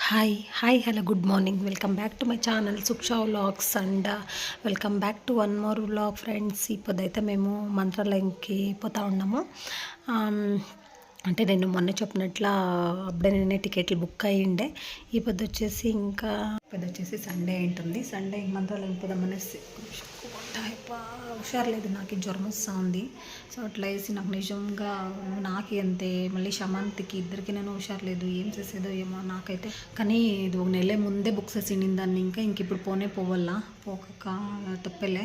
Hi hi hello good morning welcome back to my channel Suksha vlogs and welcome back to one more vlog friends ఇప్పుడైతే మేము మంత్రాలయంకి పోతా ఉన్నాము. Um, అంటే నేను మొన్న చెప్పినట్లా అప్పుడే నేనే టికెట్లు బుక్ అయ్యిండే. ఈ పొద్దు వచ్చేసి ఇంకా పొద్దు వచ్చేసి సండే ఉంటుంది సండే మంత్రాలయం పోదామనేసి టైప్ హుషారు లేదు నాకు జ్వరం వస్తూ ఉంది సో అట్లా వేసి నాకు నిజంగా నాకు అంతే. మళ్ళీ శమంతికి ఇద్దరికి నేను హుషారు లేదు ఏం చేసేదో ఏమో నాకైతే. కానీ ఇది ఒక నెల ముందే బుక్ చేసింది దాన్ని ఇంకా ఇంక ఇప్పుడు పోనే పోవాలా? పోక తప్పలే.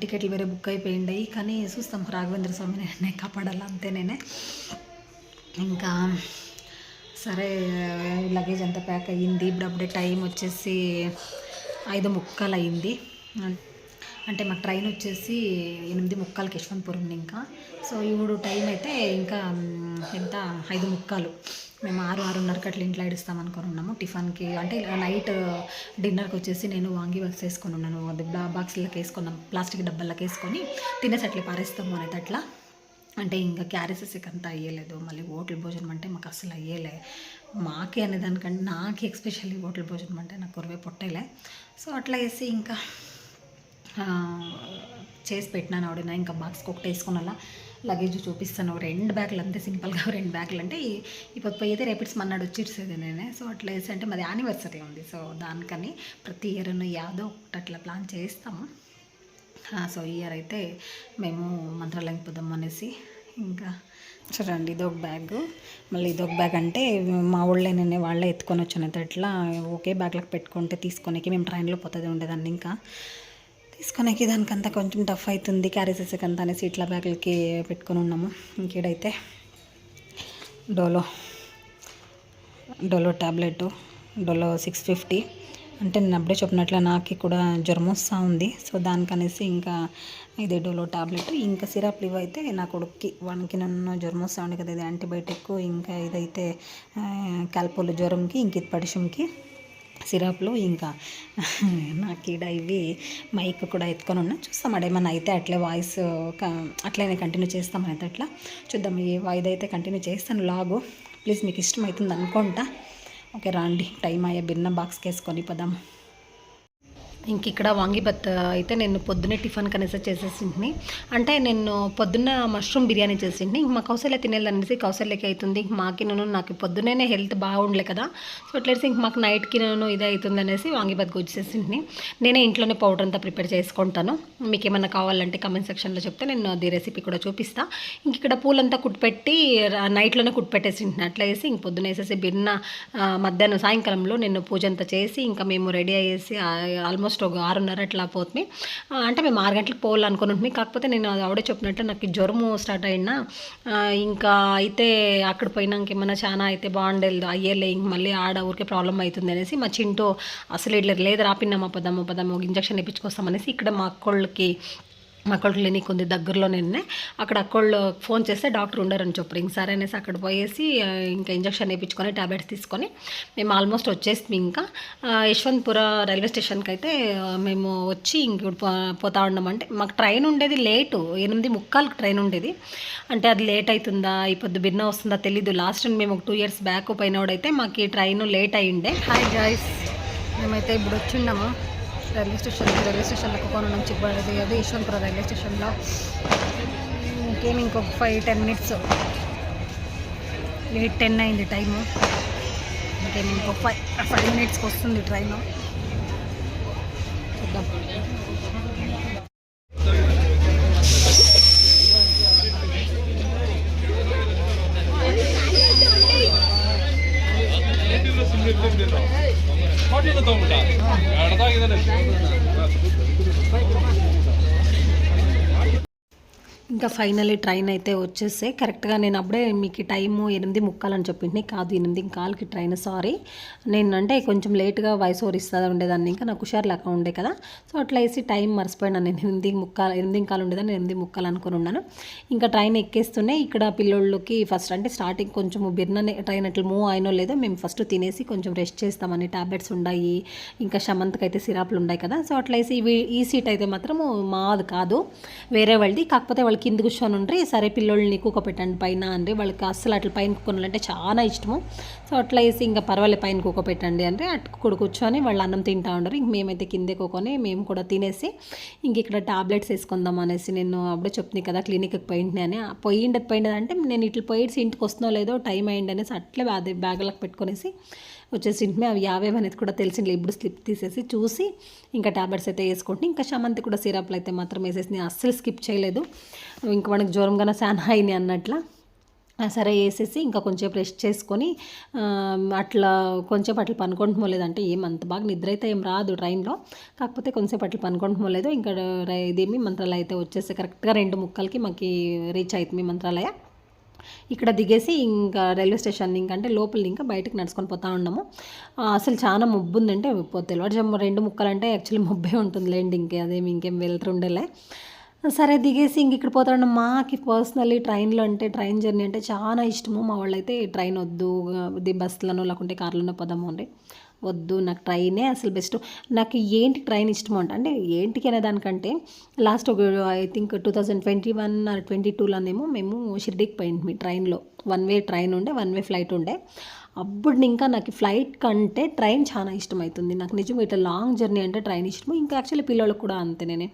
టికెట్లు వేరే బుక్ అయిపోయిండాయి. కానీ చూస్తాం రాఘవేంద్ర స్వామి నేనే కాపాడాలా? అంతే నేనే ఇంకా సరే లగేజ్ అంతా ప్యాక్ అయ్యింది. ఇప్పుడు అప్పుడే టైం వచ్చేసి ఐదు ముక్కలు అయింది అంటే మాకు ట్రైన్ వచ్చేసి ఎనిమిది ముక్కాలకి ఉంది ఇంకా. సో ఇప్పుడు టైం అయితే ఇంకా ఎంత? ఐదు ముక్కాలు. మేము ఆరు ఆరున్నరకి అట్లా ఇంట్లో ఇడుస్తాం అనుకుని ఉన్నాము. టిఫిన్కి అంటే నైట్ డిన్నర్కి వచ్చేసి నేను వాంగి బాక్స్ వేసుకొని ఉన్నాను. బాక్స్లోకి బాక్స్లకి వేసుకున్నాం. ప్లాస్టిక్ డబ్బాలకు వేసుకొని తినేసి అట్లా పారేస్తాము అనేది అట్లా. అంటే ఇంకా క్యారెసెస్కి అంతా అయ్యలేదు. మళ్ళీ హోటల్ భోజనం అంటే మాకు అసలు అయ్యేలే. మాకే అనేదానికంటే నాకు ఎక్స్పెషల్లీ హోటల్ భోజనం అంటే నాకు కురవే పొట్టేలే. సో అట్లా వేసి ఇంకా చేసి పెట్టినాను ఆవిడ ఇంకా బాక్స్కి ఒకటి అలా లగేజ్ చూపిస్తాను. రెండు బ్యాగులు అంతే సింపుల్గా రెండు బ్యాగులు అంటే ఈ- ఇప్పుడు పోయితే రేపిట్స్ మన్నాడు వచ్చేసేది నేనే. సో అట్లా వేసి అంటే మాది యానివర్సరీ ఉంది. సో దానికని ప్రతి ఇయర్ యాదో ఒకటి అట్లా ప్లాన్ చేస్తాము. సో ఈ ఇయర్ అయితే మేము మంత్రాలయం పోదాం అనేసి ఇంకా చూడండి ఇదొక బ్యాగ్. మళ్ళీ ఇదొక బ్యాగ్ అంటే మా ఊళ్ళో నేను వాళ్ళే ఎత్తుకొని వచ్చాను. అయితే అట్లా ఒకే బ్యాగ్లకు పెట్టుకుంటే తీసుకొనేకి మేము ట్రైన్లో పోతుంది ఉండేదాన్ని ఇంకా. తీసుకునేకి దానికంతా కొంచెం టఫ్ అవుతుంది. క్యారీ అంతా అనేసి ఇట్లా బ్యాగులకి పెట్టుకొని ఉన్నాము. ఇంకేడైతే? Dolo. Dolo tablet Dolo six fifty అంటే నేను అప్పుడే చెప్పినట్లు నాకు కూడా జ్వరం వస్తూ ఉంది. సో దానికనేసి ఇంకా ఇది డోలో టాబ్లెట్. ఇంకా సిరప్లు ఇవైతే నా కొడుక్కి వానికి నన్ను జ్వరం వస్తూ ఉండే కదా ఇది యాంటీబయాటిక్. ఇంకా ఇదైతే కాల్పోలు జ్వరంకి ఇంక ఇది పడిషంకి. సిరప్లు ఇంకా నాకు ఈడ ఇవి మైక్ కూడా ఎత్తుకొని ఉన్నా. చూస్తాం అడేమన్నా అయితే అట్లే వాయిస్ అట్లనే కంటిన్యూ చేస్తాం అయితే అట్లా. చూద్దాం ఏ ఇదైతే కంటిన్యూ చేస్తాను లాగు. ప్లీజ్ మీకు ఇష్టం అవుతుంది అనుకుంటా. ఓకే రాండి. టైం అయ్యే బిన్న బాక్స్కి వేసుకొని పదాము ఇంక ఇక్కడ వాంగిబత్ అయితే నేను పొద్దున్నే టిఫిన్ కనేసి చేసేసింటిని అంటే నేను పొద్దున్న మష్రూమ్ బిర్యానీ చేసింటిని ఇంక మా కౌశల్య తినేదనేసి కౌశల్యకి అవుతుంది ఇంక మాకి నేను నాకు పొద్దున్నే హెల్త్ బాగుండలే కదా. సో అట్లేసి ఇంక మాకు నైట్కి నేను ఇదే అవుతుంది అనేసి వాంగిబత్ వచ్చేసింటిని నేనే ఇంట్లోనే పౌడర్ అంతా ప్రిపేర్ చేసుకుంటాను. మీకు ఏమైనా కావాలంటే కమెంట్ సెక్షన్లో చెప్తే నేను అది రెసిపీ కూడా చూపిస్తాను ఇంక ఇక్కడ పూలంతా కుట్టిపెట్టి నైట్లోనే కుట్టిపెట్టేసింటిని అట్లా వేసి ఇంక పొద్దున వేసేసి బిన్న మధ్యాహ్నం సాయంకాలంలో నేను పూజ అంతా చేసి ఇంకా మేము రెడీ అయ్యేసి ఆల్మోస్ట్ ఒక ఆరున్నర అట్లా పోతుంది. అంటే మేము ఆరు గంటలకు పోవాలనుకుని కాకపోతే నేను అది ఆవిడే చెప్పినట్టు నాకు జ్వరము స్టార్ట్ అయినా ఇంకా అయితే అక్కడ పోయినాక ఏమన్నా చాలా అయితే బాగుండేది. అయ్యేలే ఇంక మళ్ళీ ఆడ ఊరికే ప్రాబ్లం అవుతుంది అనేసి మా చింటూ అసలు ఇట్లా లేదు రాపిన్నామా పదమ్మ పదాము ఒక ఇంజక్షన్ ఇప్పించుకొస్తామనేసి ఇక్కడ మా అక్కోళ్ళకి అక్కడ క్లినిక్ ఉంది దగ్గరలోనే అక్కడ అక్కోళ్ళు ఫోన్ చేస్తే డాక్టర్ ఉండరని చెప్పారు. ఇంక సరే అనేసి అక్కడ పోయేసి ఇంకా ఇంజక్షన్ వేయించుకొని టాబ్లెట్స్ తీసుకొని మేము ఆల్మోస్ట్ వచ్చేసి ఇంకా. యశ్వంత్పుర రైల్వే స్టేషన్కి అయితే మేము వచ్చి ఇంక పో- పోతా ఉన్నాం. అంటే మాకు ట్రైన్ ఉండేది లేటు ఎనిమిది ముక్కాలకు ట్రైన్ ఉండేది. అంటే అది లేట్ అవుతుందా ఈ పొద్దు భిన్న వస్తుందా తెలీదు. లాస్ట్ మేము ఒక టూ ఇయర్స్ బ్యాక్ పోయినోడైతే మాకు ఈ ట్రైన్ లేట్ అయ్యిండే. హాయ్ గాయస్ మేమైతే ఇప్పుడు వచ్చిండమా రైల్వే స్టేషన్ రైల్వే స్టేషన్లో కోకోణం నుంచి పడేది అది యశ్వంతపురం రైల్వే స్టేషన్లో. ఇంకేం ఇంకొక five ten minutes eight ten అయింది టైము ఇంకేమి ఇంకొక ఫైవ్ ఫైవ్ మినిట్స్కి వస్తుంది ట్రైన్ చూద్దాం. ಹೊಟ್ಟೆಗೆ ತಗೊಂಬಿಟ್ಟ ఇంకా ఫైనలీ ట్రైన్ అయితే వచ్చేస్తే కరెక్ట్గా నేను అప్పుడే మీకు టైము ఎనిమిది ముక్కాలని చెప్పింది. కాదు ఎనిమిది కాలుకి ట్రైన్ సారీ నేను అంటే కొంచెం లేట్గా వాయిస్ ఓవర్ ఇస్తా ఉండేదాన్ని. ఇంకా నాకు హుషారు లెక్క ఉండే కదా. సో అట్లా వేసి టైం మర్చిపోయినాను నేను. ఎనిమిది ముక్కాలు ఎనిమిది కాలు ఉండేదాన్ని ఎనిమిది ముక్కాలు అనుకుని ఉన్నాను. ఇంకా ట్రైన్ ఎక్కేస్తూనే ఇక్కడ పిల్లోళ్ళకి ఫస్ట్ అంటే స్టార్టింగ్ కొంచెం బిర్ననే ట్రైన్ అట్లా మూవ్ అయినో లేదో మేము ఫస్ట్ తినేసి కొంచెం రెస్ట్ చేస్తామని టాబ్లెట్స్ ఉన్నాయి ఇంకా షమంత్కి అయితే సిరాపులు ఉన్నాయి కదా. సో అట్లా వేసి ఈ సీట్ అయితే మాత్రం మాది కాదు. వేరే వాళ్ళది. కాకపోతే వాళ్ళకి కింద కూర్చొని ఉంటే సరే పిల్లోళ్ళని కూకోపెట్టండి పైన అంటే వాళ్ళకి అస్సలు అట్లా పైన కుక్కనంటే చాలా ఇష్టము. సో అట్లా వేసి ఇంకా పర్వాలేదు పైన కూకోపెట్టండి అంటే అటు కూడా కూర్చొని వాళ్ళు అన్నం తింటా ఉండరు. ఇంక మేమైతే కిందే కూకొని మేము కూడా తినేసి ఇంక ఇక్కడ టాబ్లెట్స్ వేసుకుందాం అనేసి నేను అప్పుడే చెప్తున్నాయి కదా క్లినిక్కి పోయింది అని. పోయిండదు పోయిండదు అంటే నేను ఇట్లా పోయేసి ఇంటికి వస్తున్నా లేదో టైం అయింది అనేసి అట్లే అదే బ్యాగులకు పెట్టుకునేసి వచ్చేసి ఇంటిమే అవి యావేవి అనేది కూడా తెలిసింది. ఇప్పుడు స్లిప్ తీసేసి చూసి ఇంకా టాబ్లెట్స్ అయితే వేసుకుంటే ఇంకా శమంతి కూడా సిరప్లు అయితే మాత్రం వేసేసి నేను అస్సలు స్కిప్ చేయలేదు. ఇంక మనకి జ్వరంగానే శానా అయినాయి అన్నట్ల. సరే వేసేసి ఇంకా కొంచెం రెస్ట్ చేసుకొని అట్లా కొంచెం అట్లా పనుకుంటుమో లేదంటే ఏం అంత బాగా నిద్ర అయితే ఏం రాదు ట్రైన్లో కాకపోతే కొంచెం అట్లా పనుకుంటుమో లేదు. ఇంకా ఇదేమి మంత్రాలయ అయితే వచ్చేసి కరెక్ట్గా రెండు ముక్కలకి మాకు రీచ్ అవుతుంది మంత్రాలయ. ఇక్కడ దిగేసి ఇంకా రైల్వే స్టేషన్ ఇంకంటే లోపల ఇంకా బయటకు నడుచుకొని పోతా ఉన్నాము. అసలు చాలా మబ్బు ఉందంటే తెల్లవారుజాము రెండు ముక్కలంటే యాక్చువల్లీ మబ్బే ఉంటుంది లేండి ఇంకే అదేమి ఇంకేం వెళ్తుండేలే. సరే దిగేసి ఇంక ఇక్కడ పోతా మాకి పర్సనల్లీ ట్రైన్లో అంటే ట్రైన్ జర్నీ అంటే చాలా ఇష్టము. మా వాళ్ళైతే ట్రైన్ వద్దు ఇది బస్సులను లేకుంటే కార్లోనే పోదాము అండి. వద్దు నాకు ట్రైనే అసలు బెస్ట్. నాకు ఏంటి ట్రైన్ ఇష్టం అంట అంటే ఏంటికి అనే దానికంటే లాస్ట్ ఒక I think two thousand twenty one or twenty టూలోనేమో మేము షిర్డీకి పోయింది మీ ట్రైన్లో. వన్ వే ట్రైన్ ఉండే వన్ వే ఫ్లైట్ ఉండే. అప్పుడు ఇంకా నాకు ఫ్లైట్ కంటే ట్రైన్ చాలా ఇష్టమవుతుంది నాకు నిజంగా ఇట్లా లాంగ్ జర్నీ అంటే ట్రైన్ ఇష్టం ఇంకా యాక్చువల్లీ పిల్లలకు కూడా అంతే నేనే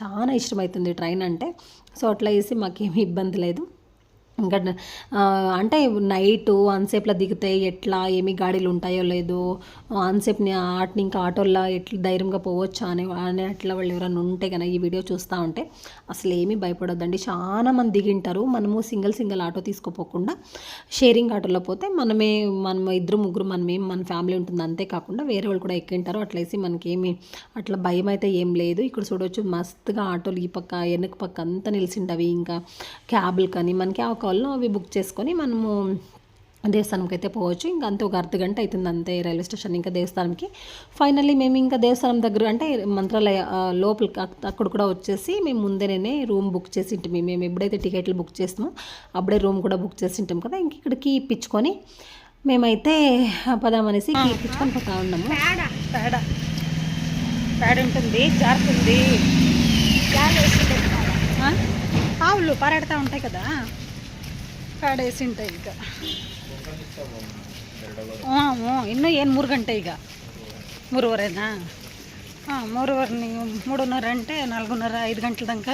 చాలా ఇష్టమవుతుంది ట్రైన్ అంటే. సో అట్లా వేసి మాకేమీ ఇబ్బంది లేదు. ఇంకా అంటే నైట్ అన్సేపులో దిగితే ఎట్లా ఏమి గాడీలు ఉంటాయో లేదో అన్సేపుని ఆటని ఇంకా ఆటోల్లో ఎట్లా ధైర్యంగా పోవచ్చా అని అని అట్లా వాళ్ళు ఎవరైనా ఉంటే కనుక ఈ వీడియో చూస్తూ ఉంటే అసలు ఏమీ భయపడొద్దండి. చాలా మంది దిగింటారు. మనము సింగిల్ సింగిల్ ఆటో తీసుకోపోకుండా షేరింగ్ ఆటోలో పోతే మనమే మనం ఇద్దరు ముగ్గురు మనమే మన ఫ్యామిలీ ఉంటుంది. అంతేకాకుండా వేరే వాళ్ళు కూడా ఎక్కింటారు. అట్లేసి మనకేమి అట్లా భయం అయితే ఏం లేదు. ఇక్కడ చూడవచ్చు మస్తుగా ఆటోలు ఈ పక్క వెనక పక్క అంతా నిలిచింటవి ఇంకా క్యాబ్లు కానీ మనకి ఒక కాల్లో అవి బుక్ చేసుకొని మనము దేవస్థానంకి అయితే పోవచ్చు. ఇంకా అంతే ఒక అర్ధ గంట అవుతుంది అంతే రైల్వే స్టేషన్. ఇంకా దేవస్థానంకి ఫైనల్లీ మేము ఇంకా దేవస్థానం దగ్గర అంటే మంత్రాలయ అక్- అక్కడ కూడా వచ్చేసి మేము ముందేనే రూమ్ బుక్ చేసి ఉంటాం మేము ఎప్పుడైతే టికెట్లు బుక్ చేస్తామో అప్పుడే రూమ్ కూడా బుక్ చేసి ఉంటాం కదా. ఇంక ఇక్కడ కీ ఇప్పించుకొని మేమైతే పదామనేసి కీ ఇప్పించుకొని పోతా ఉన్నాము. పేడ ఉంటుంది జారుతుంది? ఆవులు పరాడుతూ ఉంటాయి కదా. ಕಾಡೇಸಿ ಉಂಟು ಈಗ ಹಾಂ ಹ್ಞೂ ಇನ್ನೂ ಏನು ಮೂರು ಗಂಟೆ ಈಗ ಮೂರುವರೆನಾ ಹಾಂ ಮೂರುವರೆ ನೀವು ಮೂರುನೂರ ಗಂಟೆ ನಾಲ್ಕುನೂರ ಐದು ಗಂಟೆ ತನಕ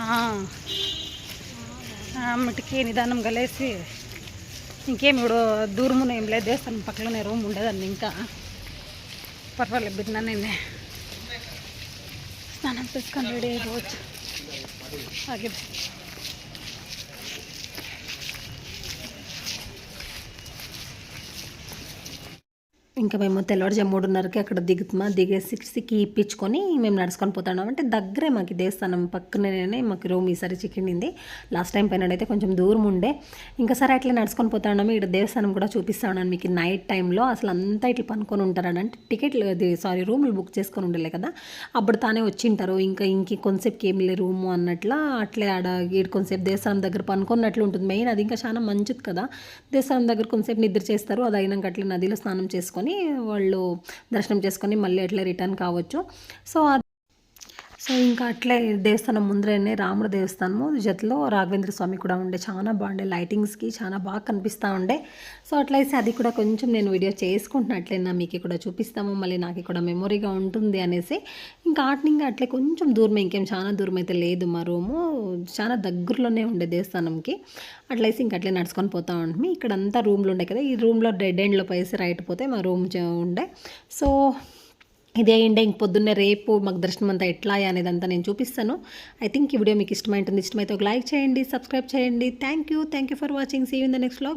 ಹಾಂ ఆ మట్టికి నిదానం కలిసి ఇంకేమి ఇప్పుడు దూరమున ఏం లేదు దేవస్థానం పక్కలోనే రూమ్ ఉండేదాన్ని ఇంకా. పర్వాలేదు బిడ్డ నేనే. స్నానం చేసుకొని రెడీ అయిపోవచ్చు. ఆగిపోయి ఇంకా మేము తెల్లవారుజాము మూడున్నరకి అక్కడ దిగుతామా దిగేసి సిక్స్కి ఇప్పించుకొని మేము నడుచుకొని పోతున్నాం. అంటే దగ్గరే మాకు దేవస్థానం పక్కనే మాకు రూమ్ ఈసారి చిక్కింది లాస్ట్ టైం పైన అయితే కొంచెం దూరం ఉండే. ఇంకా సరే అట్లా నడుచుకొని పోతున్నాము. ఇక్కడ దేవస్థానం కూడా చూపిస్తా ఉన్నాను మీకు నైట్ టైంలో అసలు అంతా ఇట్లా పనుకొని ఉంటారని. అంటే టికెట్లు సారీ రూములు బుక్ చేసుకొని ఉండలే కదా. అప్పుడు తానే వచ్చింటారు ఇంకా ఇంక కొంతసేపుకి ఏం లే రూము అన్నట్లా అట్లే ఆడ ఈడ కొంతసేపు దేవస్థానం దగ్గర పనుకున్నట్లు ఉంటుంది. మెయిన్ అది ఇంకా చాలా మంచిది కదా. దేవస్థానం దగ్గర కొంతసేపు నిద్ర చేస్తారు. అది అయినాక అట్లా నదిలో స్నానం చేసుకొని వాళ్ళు దర్శనం చేసుకొని మళ్ళీ ఎట్లా రిటర్న్ కావచ్చు. సో సో ఇంకా అట్లే దేవస్థానం ముందరనే రాముడు దేవస్థానము. జతలో రాఘవేంద్ర స్వామి కూడా ఉండే చాలా బాగుండే లైటింగ్స్కి చాలా బాగా కనిపిస్తూ ఉండే. సో అట్లయితే అది కూడా కొంచెం నేను వీడియో చేసుకుంటున్నట్లయినా మీకు కూడా చూపిస్తాము మళ్ళీ నాకు కూడా మెమొరీగా ఉంటుంది అనేసి. ఇంకా ఆటనింగ్ ఇంకా అట్లే కొంచెం దూరం ఇంకేం చాలా దూరం అయితే లేదు మా రూము చాలా దగ్గరలోనే ఉండే దేవస్థానంకి. అట్లయితే ఇంక అట్లే నడుచుకొని పోతా ఉంటుంది ఇక్కడ అంతా రూమ్లు ఉండే కదా ఈ రూమ్లో డెడ్ ఎండ్లో పైసి రైట్ పోతే మా రూమ్ ఉండే. సో ఇదే అండి ఇంక పొద్దున్నే రేపు మాకు దర్శనం అంతా ఎట్లా అనేది అంతా నేను చూపిస్తాను. ఐ థింక్ ఈ వీడియో మీకు ఇష్టమైంటుంది. ఇష్టమైతే ఒక లైక్ చేయండి సబ్స్క్రైబ్ చేయండి. Thank you thank you for watching see in the next vlog